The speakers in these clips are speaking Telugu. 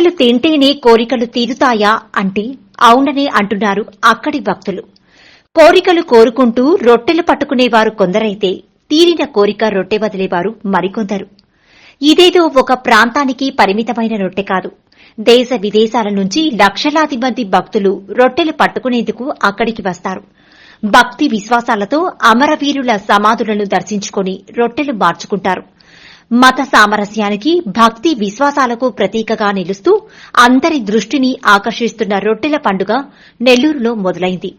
రొట్టెలు తింటేనే కోరికలు తీరుతాయా అంటే అవుననే అంటున్నారు అక్కడి భక్తులు. కోరికలు కోరుకుంటూ రొట్టెలు పట్టుకునేవారు కొందరైతే తీరిన కోరిక రొట్టె వదిలేవారు మరికొందరు. ఇదేదో ఒక ప్రాంతానికి పరిమితమైన రొట్టె కాదు. దేశ విదేశాల నుంచి లక్షలాది మంది భక్తులు రొట్టెలు పట్టుకునేందుకు అక్కడికి వస్తారు. భక్తి విశ్వాసాలతో అమరవీరుల సమాధులను దర్శించుకుని రొట్టెలు మార్చుకుంటారు. మత సామరస్యానికి భక్తి విశ్వాసాలకు ప్రతీకగా నిలుస్తూ అందరి దృష్టిని ఆకర్షిస్తున్న రొట్టెల పండుగ నెల్లూరులో మొదలైంది.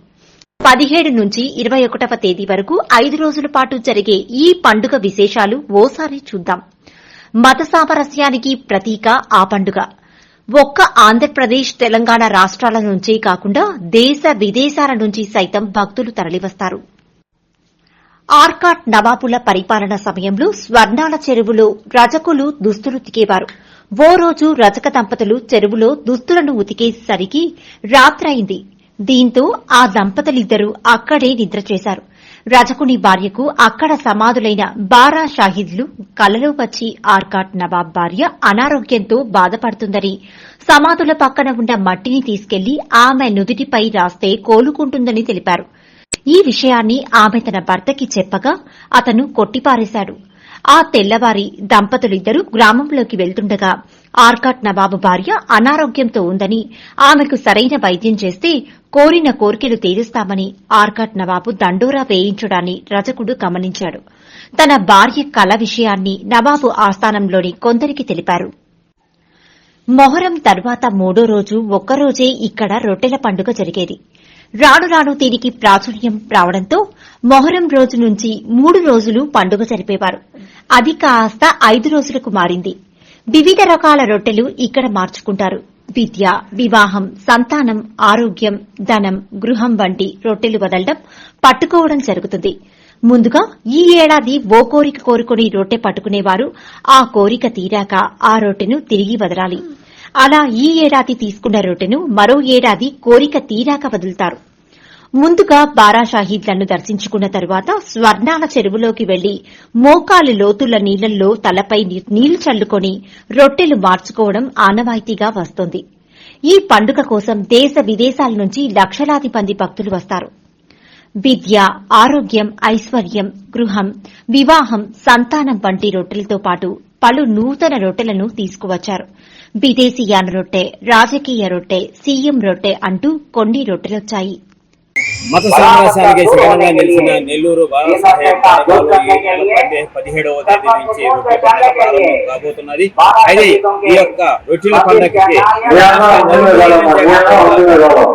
పదిహేడు నుంచి ఇరవై ఒకటవ తేదీ వరకు ఐదు రోజుల పాటు జరిగే ఈ పండుగ విశేషాలు ఓసారి చూద్దాం. మత సామరస్యానికి ప్రతీక ఆ పండుగ. ఒక్క ఆంధ్రప్రదేశ్ తెలంగాణ రాష్ట్రాల నుంచే కాకుండా దేశ విదేశాల నుంచి సైతం భక్తులు తరలివస్తారు. ఆర్కాట్ నవాబుల పరిపాలన సమయంలో స్వర్ణాల చెరువులో రజకులు దుస్తులు ఉతికేవారు. ఓ రోజు రజక దంపతులు చెరువులో దుస్తులను ఉతికేసరికి రాత్రయింది. దీంతో ఆ దంపతులిద్దరూ అక్కడే నిద్ర చేశారు. రజకుని భార్యకు అక్కడ సమాధులైన బారా షాహిద్లు కలలో వచ్చి ఆర్కాట్ నవాబ్ భార్య అనారోగ్యంతో బాధపడుతుందని సమాధుల పక్కన ఉన్న మట్టిని తీసుకెళ్ళి ఆమె నుదుటిపై రాస్తే కోలుకుంటుందని తెలిపారు. ఈ విషయాన్ని ఆమె తన భర్తకి చెప్పగా అతను కొట్టిపారేశాడు. ఆ తెల్లవారి దంపతులిద్దరూ గ్రామంలోకి వెళ్తుండగా ఆర్కాట్ నవాబు భార్య అనారోగ్యంతో ఉందని ఆమెకు సరైన వైద్యం చేస్తే కోరిన కోరికలు తీరుస్తామని ఆర్కాట్ నవాబు దండోరా వేయించడాన్ని రజకుడు గమనించాడు. తన భార్య కల విషయాన్ని నవాబు ఆస్థానంలోని కొందరికి తెలిపారు. మొహరం తర్వాత మూడో రోజు ఒక్కరోజే ఇక్కడ రొట్టెల పండుగ జరిగేది. రాను రాను దీనికి ప్రాచుర్యం రావడంతో మొహరం రోజు నుంచి మూడు రోజులు పండుగ జరిపేవారు. అది కాస్త ఐదు రోజులకు మారింది. వివిధ రకాల రొట్టెలు ఇక్కడ మార్చుకుంటారు. విద్య వివాహం సంతానం ఆరోగ్యం ధనం గృహం వంటి రొట్టెలు వదలడం పట్టుకోవడం జరుగుతుంది. ముందుగా ఈ ఏడాది ఓ కోరిక కోరుకుని రొట్టె పట్టుకునేవారు. ఆ కోరిక తీరాక ఆ రొట్టెను తిరిగి వదలాలి. అలా ఈ ఏడాది తీసుకున్న రొట్టెను మరో ఏడాది కోరిక తీరాక వదులుతారు. ముందుగా బారాషాహీద్లను దర్శించుకున్న తరువాత స్వర్ణాల చెరువులోకి వెళ్ళి మోకాలు లోతుల నీళ్ళలో తలపై నీళ్ళు చల్లుకొని రొట్టెలు మార్చుకోవడం ఆనవాయితీగా వస్తోంది. ఈ పండుగ కోసం దేశ విదేశాల నుంచి లక్షలాది మంది భక్తులు వస్తారు. విద్య ఆరోగ్యం ఐశ్వర్యం గృహం వివాహం సంతానం వంటి రొట్టెలతో పాటు పలు నూతన రొట్టెలను తీసుకువచ్చారు. విదేశీయాన రొట్టె రాజకీయ రొట్టె సీఎం రొట్టె అంటూ కొన్ని రొట్టెలొచ్చాయి. మత సామరస్యానికి శిఖరంగా నిలిచిన నెల్లూరు పదిహేడవ తేదీ నుంచి పండుగ ప్రారంభం కాబోతున్నది. అయితే ఈ యొక్క రొట్టెల పండుగకి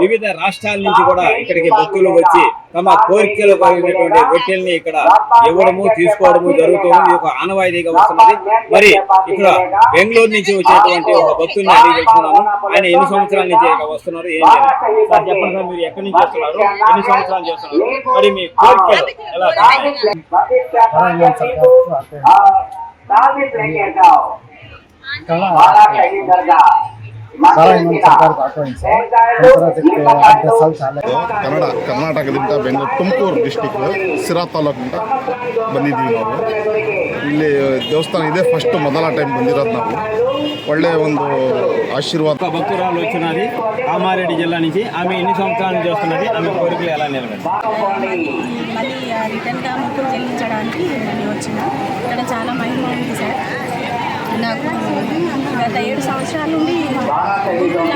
వివిధ రాష్ట్రాల నుంచి కూడా ఇక్కడికి భక్తులు వచ్చి తమ కోరికలు కలిగినటువంటి రొట్టెల్ని ఇక్కడ ఇవ్వడము తీసుకోవడము జరుగుతుంది ఒక ఆనవాయితీగా వస్తున్నది. మరి ఇక్కడ బెంగళూరు నుంచి వచ్చినటువంటి ఒక భక్తుల్ని అడిగి తెలుసుకున్నాను ఆయన ఎన్ని సంవత్సరాల నుంచి ఇక్కడ వస్తున్నారు? ఏం చెప్పండి సార్ మీరు ఎక్కడి నుంచి వస్తున్నారు? ఎన్ని సంవత్సరాలు చేస్తున్నారు మరి మీ కోరికలు ఎలా Parang sa kwarto atin. Kala, parang yung sarkar ko ako yun sa. Kontra sa kaya dasal sa alay. Kannada ಕರ್ನಾಟಕದಿಂದ ಬೆಂಗಳೂರು ತುಮಕೂರು ಡಿಸ್ಟಿಕ್ ಸಿರಾ ತಾಲೂಕಿಂದ ಬಂದಿದ್ದೀವಿ ನಾವು ಇಲ್ಲಿ ದೇವಸ್ಥಾನ ಇದೆ ಫಸ್ಟ್ ಮೊದಲ ಟೈಮ್ ಬಂದಿರೋದು ನಾವು ಒಳ್ಳೆಯ ಒಂದು ಆಶೀರ್ವಾದ ఒక భక్తురాలు వచ్చినది కామారెడ్డి జిల్లా నుంచి ఆమె ఎన్ని సంవత్సరాల నుంచి వస్తున్నది ఆమె కోరికలు ఎలా నిలబడి మళ్ళీ రిటర్న్గా మొక్కులు చెల్లించడానికి మళ్ళీ వచ్చిన ఇక్కడ చాలా మహిమ ఉంది సార్ నాకు గత ఏడు సంవత్సరాల నుండి గుండెల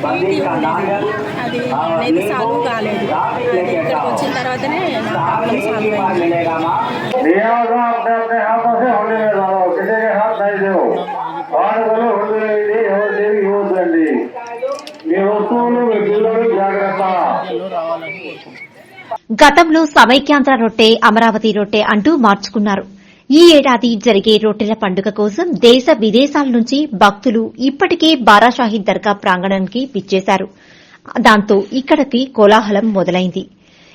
టీటీ ఉండేది అది అనేది సాల్వ్ కాలేదు అది ఇక్కడికి వచ్చిన తర్వాతనే నా ప్రాబ్లం సాల్వ్ అయింది మీ పిల్లలు జాగ్రత్త. గతంలో సమైక్యాంధ్ర రొట్టె అమరావతి రొట్టె అంటూ మార్చుకున్నారు. ఈ ఏడాది జరిగే రొట్టెల పండుగ కోసం దేశ విదేశాల నుంచి భక్తులు ఇప్పటికే బారాషాహి దర్గా ప్రాంగణానికి పిచ్చేశారు దాంతో ఇక్కడికి కోలాహలం మొదలైంది.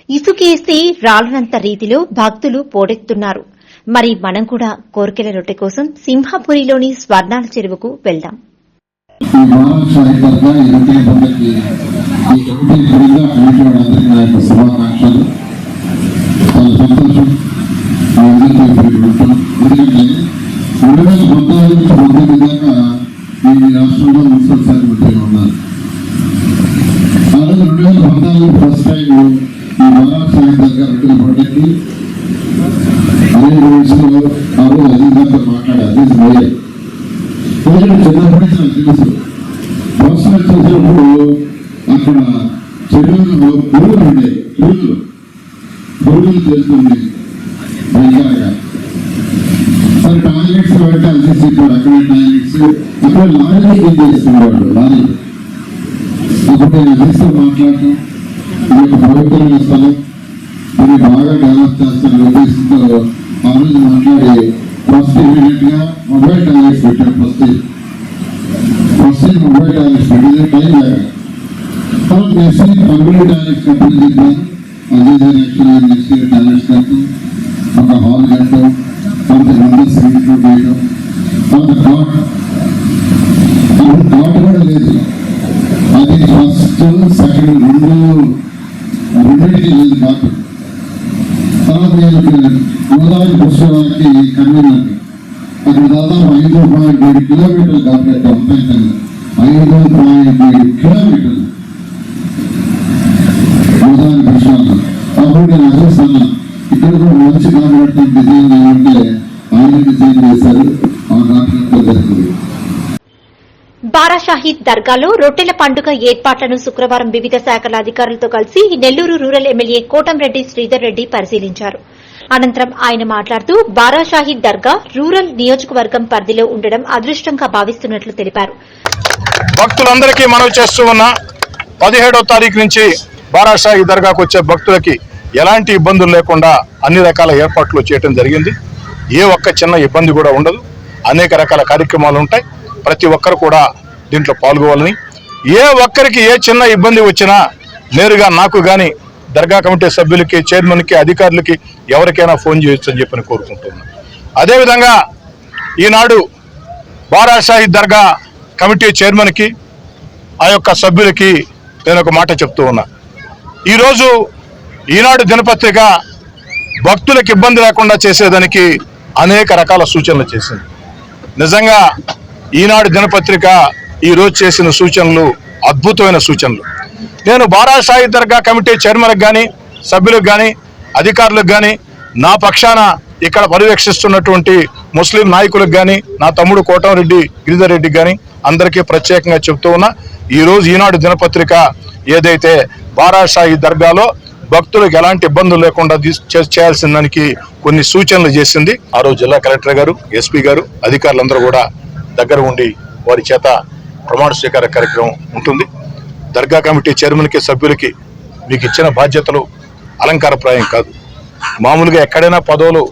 ఇసుకేస్తే రాలనంత రీతిలో భక్తులు పోటెత్తున్నారు. మరి మనం కూడా కోరికల రొట్టె కోసం సింహాపురిలోని స్వర్ణాల చెరువుకు వెళ్దాం. ఈ మహారాష్ట్ర దర్గా ఈ రొట్టెల పండుగకి ఈ కమిటీ గురిగా కమిటీ వాళ్ళందరికీ నా యొక్క శుభాకాంక్షలు చాలా సంతోషం మీ అందరితో ఇప్పుడు ఉంటాం ఎందుకంటే రెండు వేల పంతొమ్మిది నుంచి పంతొమ్మిది దాకా నేను ఈ రాష్ట్రంలో మున్సిపల్ శాఖ మంత్రిగా ఉన్నాను ఆ రోజు రెండు వేల పద్నాలుగు ఫస్ట్ టైం ఈ మహారాష్ట్ర దగ్గర రెండు పండుగకి అదే రోజులో ఆ రోజు అజీజ్ గారితో మాట్లాడే అజీజ్ మోయర్ రోజు చిన్నప్పటి నుంచి నాకు తెలుసు ఫస్ట్ చూసినప్పుడు అక్కడ చెరువులో పురుగులు ఉండే పురుగులు పురుగులు తెలుస్తుంది భయంకరంగా సరే టాయిలెట్స్ పెట్టి అజీజ్ చెప్పాడు అక్కడ టాయిలెట్స్ అక్కడ లారీ ఏం చేస్తున్నాడు లారీ అప్పుడు నేను అజీజ్తో మాట్లాడటం మీకు ప్రభుత్వం ఇస్తాను మీరు బాగా డెవలప్ చేస్తాను ఉద్దేశంతో ఆ రోజు మాట్లాడి ఫస్ట్ ఇమీడియట్గా మొబైల్ టాయిలెట్స్ పెట్టాను ఫస్ట్ ఫస్ట్ మొబైల్ టాయిలెట్స్ పెట్టేది టైం లేక తర్వాత నెక్స్ట్ పబ్లిక్ టాయిలెట్స్ కంపెనీ చెప్పాను అజయ్ గారు యాక్చువల్గా నెక్స్ట్ టాయిలెట్స్ కట్టడం ఒక హాల్ కట్టడం తర్వాత మెంబర్స్ ఇంక్లూడ్ చేయడం తర్వాత ఘాట్ అప్పుడు ఘాట్ కూడా లేదు అది ఫస్ట్ సెకండ్ రెండు రెండింటికి లేదు ఘాట్ తర్వాత నేను గోదావరి పుష్పాలకి కన్వీనర్ అక్కడ దాదాపు ఐదు పాయింట్ ఏడు కిలోమీటర్లు ఘాట్ కట్టాం అంతే ఐదు పాయింట్ ఏడు కిలోమీటర్లు గోదావరి పుష్పాలు అప్పుడు నేను అసలు ఇక్కడ కూడా మంచి ఘాట్ డిజైన్ ఏమంటే ఆయన డిజైన్ చేశారు ఆ ఘాట్ జరిగింది బారాషాహీద్ దర్గాలో రొట్టెల పండుగ ఏర్పాట్లను శుక్రవారం వివిధ శాఖల అధికారులతో కలిసి నెల్లూరు రూరల్ ఎమ్మెల్యే కోటంరెడ్డి శ్రీధర్ రెడ్డి పరిశీలించారు. అనంతరం ఆయన మాట్లాడుతూ బారాషాహి దర్గా రూరల్ నియోజకవర్గం పరిధిలో ఉండడం అదృష్టంగా భావిస్తున్నట్లు తెలిపారు. భక్తులందరికీ మనవి చేస్తూ ఉన్న పదిహేడో తారీఖు నుంచి బారాషాహి దర్గాకు వచ్చే భక్తులకి ఎలాంటి ఇబ్బందులు లేకుండా అన్ని రకాల ఏర్పాట్లు చేయడం జరిగింది. ఏ ఒక్క చిన్న ఇబ్బంది కూడా ఉండదు. అనేక రకాల కార్యక్రమాలు ఉంటాయి. ప్రతి ఒక్కరు కూడా దీంట్లో పాల్గొవాలని. ఏ ఒక్కరికి ఏ చిన్న ఇబ్బంది వచ్చినా నేరుగా నాకు కానీ దర్గా కమిటీ సభ్యులకి చైర్మన్కి అధికారులకి ఎవరికైనా ఫోన్ చేయొచ్చు అని చెప్పని కోరుకుంటున్నాను అదేవిధంగా ఈనాడు బారాషాహి దర్గా కమిటీ చైర్మన్కి ఆ యొక్క సభ్యులకి నేను ఒక మాట చెప్తూ ఉన్నా. ఈరోజు ఈనాడు దినపత్రిక భక్తులకు ఇబ్బంది లేకుండా చేసేదానికి అనేక రకాల సూచనలు చేసింది. నిజంగా ఈనాడు దినపత్రిక ఈరోజు చేసిన సూచనలు అద్భుతమైన సూచనలు. నేను బారాషాహి దర్గా కమిటీ చైర్మన్కి కానీ సభ్యులకు కానీ అధికారులకు కానీ నా పక్షాన ఇక్కడ పర్యవేక్షిస్తున్నటువంటి ముస్లిం నాయకులకు కానీ నా తమ్ముడు కోటంరెడ్డి గిరిధర్ రెడ్డికి కానీ అందరికీ ప్రత్యేకంగా చెప్తూ ఉన్నా ఈరోజు ఈనాడు దినపత్రిక ఏదైతే బారాషాహి దర్గాలో భక్తులకు ఎలాంటి ఇబ్బందులు లేకుండా చేయాల్సిన దానికి కొన్ని సూచనలు చేసింది ఆ రోజు జిల్లా కలెక్టర్ గారు ఎస్పీ గారు అధికారులందరూ కూడా దగ్గర ఉండి వారి చేత ప్రమాణ స్వీకార కార్యక్రమం ఉంటుంది. దర్గా కమిటీ చైర్మన్కి సభ్యులకి మీకు ఇచ్చిన బాధ్యతలు అలంకారప్రాయం కాదు. మామూలుగా ఎక్కడైనా పదవులు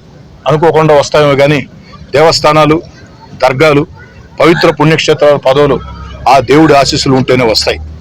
అనుకోకుండా వస్తాయేమో కానీ దేవస్థానాలు దర్గాలు పవిత్ర పుణ్యక్షేత్రాల పదవులు ఆ దేవుడి ఆశీస్సులు ఉంటేనే వస్తాయి.